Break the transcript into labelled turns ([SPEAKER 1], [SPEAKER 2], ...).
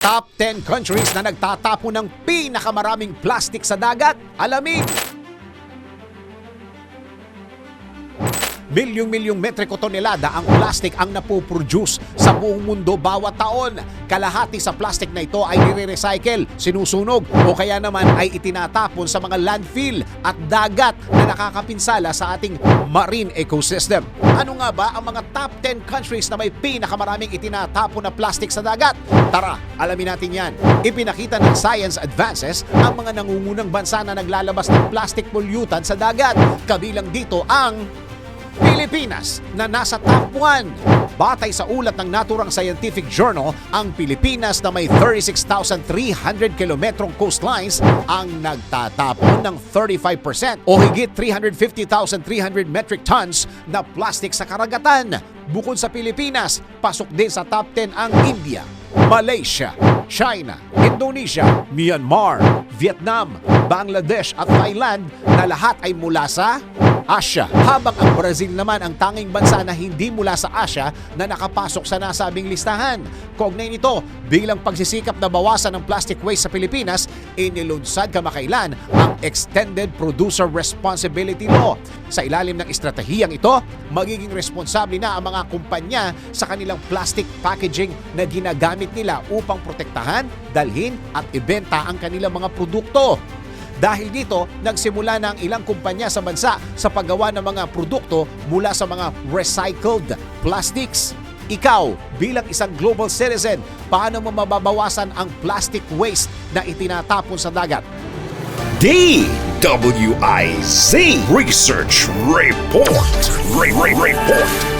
[SPEAKER 1] Top 10 countries na nagtatapo ng pinakamaraming plastic sa dagat. Alamin! Milyong-milyong metriko tonelada ang plastic ang napoproduce sa buong mundo bawat taon. Kalahati sa plastic na ito ay nire-recycle, sinusunog o kaya naman ay itinatapon sa mga landfill at dagat na nakakapinsala sa ating marine ecosystem. Ano nga ba ang mga top 10 countries na may pinakamaraming itinatapon na plastic sa dagat? Tara, alamin natin yan. Ipinakita ng Science Advances ang mga nangungunang bansa na naglalabas ng plastic pollutant sa dagat. Kabilang dito ang Pilipinas na nasa top 1. Batay sa ulat ng naturang scientific journal, ang Pilipinas na may 36,300 kilometrong coastlines ang nagtatapon ng 35% o higit 350,300 metric tons na plastic sa karagatan. Bukod sa Pilipinas, pasok din sa top 10 ang India, Malaysia, China, Indonesia, Myanmar, Vietnam, Bangladesh at Thailand na lahat ay mula sa Asia. Habang ang Brazil naman ang tanging bansa na hindi mula sa Asia na nakapasok sa nasabing listahan. Kaugnay nito, bilang pagsisikap na bawasan ng plastic waste sa Pilipinas, inilunsad kamakailan ang Extended Producer Responsibility Law. Sa ilalim ng estratehiyang ito, magiging responsable na ang mga kumpanya sa kanilang plastic packaging na ginagamit nila upang protektahan, dalhin at ibenta ang kanilang mga produkto. Dahil dito, nagsimula na ang ilang kumpanya sa bansa sa paggawa ng mga produkto mula sa mga recycled plastics. Ikaw, bilang isang global citizen, paano mo mababawasan ang plastic waste na itinatapon sa dagat?
[SPEAKER 2] DWIZ Research Report. Re- Re- Report.